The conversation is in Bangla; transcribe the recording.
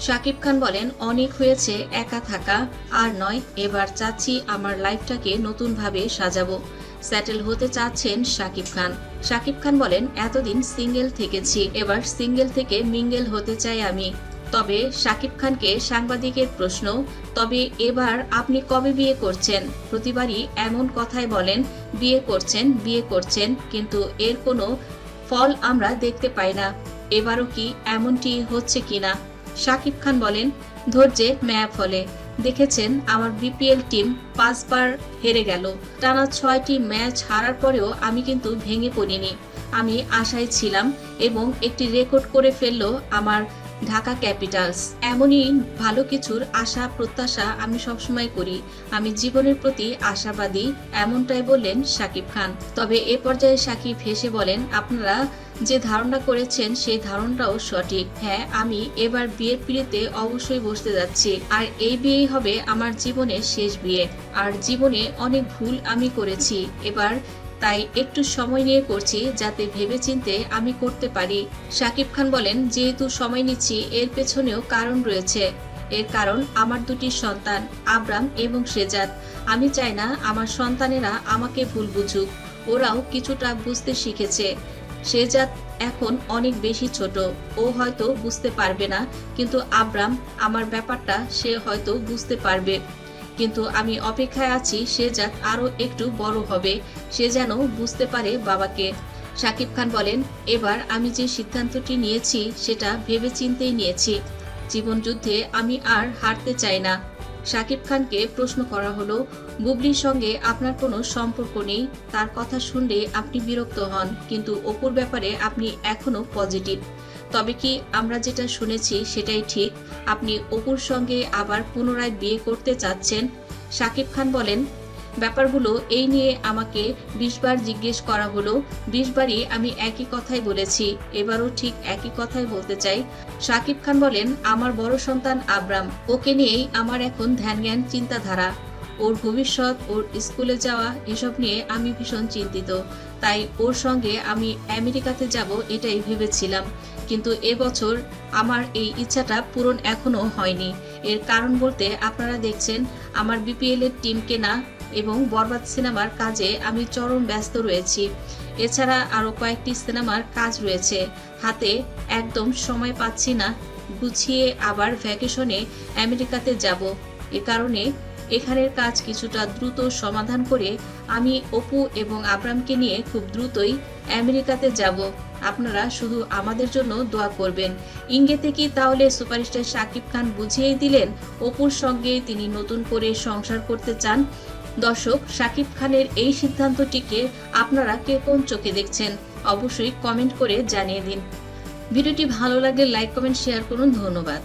শাকিব খান বলেন, অনেক হয়েছে, একা থাকা, আর নয়, এবার চাচ্ছি আমার লাইফটাকে নতুনভাবে সাজাবো। সেটেল হতে চাচ্ছেন শাকিব খান। শাকিব খান বলেন, এতদিন সিঙ্গেল থেকেছি, এবার সিঙ্গেল থেকে মিঙ্গেল হতে চাই আমি। তবে শাকিব খানকে সাংবাদিকের প্রশ্ন, তবে এবার আপনি কবে বিয়ে করছেন? প্রতিবারই এমন কথাই বলেন, বিয়ে করছেন বিয়ে করছেন, কিন্তু এর কোনো ফল আমরা দেখতে পাই না। এবারও কি এমনটি হচ্ছে কিনা? শাকিব খান বলেন, ধৈর্যে ম্যাপ ফলে দেখেছেন, আমার বিপিএল টিম পাঁচবার হেরে গেল। টানা ছয়টি ম্যাচ হারার পরেও আমি কিন্তু ভেঙে পড়িনি। আমি আশায় ছিলাম এবং একটি রেকর্ড করে ফেলল আমার ঢাকা ক্যাপিটালস। এমনই ভালো কিছুর আশা, প্রত্যাশা আমি সবসময় করি। আমি জীবনের প্রতি আশাবাদী, এমনটাই বললেন সাকিব খান। তবে এ পর্যায়ে সাকিব হেসে বলেন, আপনারা যে ধারণা করেছেন, সেই ধারণাটাও সঠিক। হ্যাঁ আমি এবার বিয়ের পিড়িতে অবশ্যই বসতে যাচ্ছি। আর এই বিয়েই হবে আমার জীবনের শেষ বিয়ে। আর জীবনে অনেক ভুল আমি করেছি। এবার তাই একটু সময় নিয়ে করছি যাতে ভেবেচিন্তে আমি করতে পারি। শাকিব খান বলেন, যেহেতু সময় নিচ্ছি, এর পেছনেও কারণ রয়েছে। এর কারণ আমার দুটি সন্তান, আব্রাম এবং সেজাদ আমি চাই না আমার সন্তানেরা আমাকে ভুল বুঝুক। ওরাও কিছুটা বুঝতে শিখেছে। শেজাদ এখন অনেক বেশি ছোট। ও হয়তো বুঝতে পারবে না, কিন্তু আব্রাম, আমার ব্যাপারটা সে হয়তো বুঝতে পারবে। কিন্তু আমি অপেক্ষায় আছি সে যাক আরও একটু বড় হবে, সে যেন বুঝতে পারে বাবাকে। শাকিব খান বলেন, এবার আমি যে সিদ্ধান্তটি নিয়েছি সেটা ভেবে ভেবেচিন্তেই নিয়েছি। জীবনযুদ্ধে আমি আর হারতে চাই না। শাকিব খানকে প্রশ্ন করা হলো, বুবলির সঙ্গে আপনার কোনো সম্পর্ক নেই, তার কথা শুনলে আপনি বিরক্ত হন, কিন্তু অপুর ব্যাপারে আপনি এখনও পজিটিভ। তবে কি আমরা যেটা শুনেছি সেটাই ঠিক। আপনি অপুর সঙ্গে আবার পুনরায় বিয়ে করতে চাচ্ছেন? শাকিব খান বলেন, ব্যাপারগুলো এই নিয়ে আমাকে বিশবার জিজ্ঞেস করা হলো। বিশবারই আমি একই কথাই বলেছি। এবারও ঠিক একই কথাই বলতে চাই। শাকিব খান বলেন, আমার বড় সন্তান আব্রাম। ওকে নিয়েই আমার এখন ধ্যান জ্ঞান চিন্তাধারা। ওর ভবিষ্যৎ, ওর স্কুলে যাওয়া, এসব নিয়ে আমি ভীষণ চিন্তিত। তাই ওর সঙ্গে আমি আমেরিকাতে যাব এটাই ভেবেছিলাম। কিন্তু এবছর আমার এই ইচ্ছাটা পূরণ এখনও হয়নি। এর কারণ বলতে আপনারা দেখছেন, আমার বিপিএল এর টিম কেনা এবং বরবাদ সিনেমার কাজে আমি চরম ব্যস্ত রয়েছি। এছাড়া আরও কয়েকটি সিনেমার কাজ রয়েছে। হাতে একদম সময় পাচ্ছি না, গুছিয়ে আবার ভ্যাকেশনে আমেরিকাতে যাব। এ কারণে এখানের কাজ কিছুটা দ্রুত সমাধান করে আমি অপু এবং আব্রামকে নিয়ে খুব দ্রুতই আমেরিকাতে যাব। আপনারা শুধু আমাদের জন্য দোয়া করবেন। ইঙ্গেতে কি তাহলে সুপারস্টার শাকিব খান বুঝিয়েই দিলেন অপুর সঙ্গে তিনি নতুন করে সংসার করতে চান? দর্শক, শাকিব খানের এই সিদ্ধান্তটিকে আপনারা কে কোন চোখে দেখছেন? অবশ্যই কমেন্ট করে জানিয়ে দিন। ভিডিওটি ভালো লাগলে লাইক, কমেন্ট, শেয়ার করুন। ধন্যবাদ।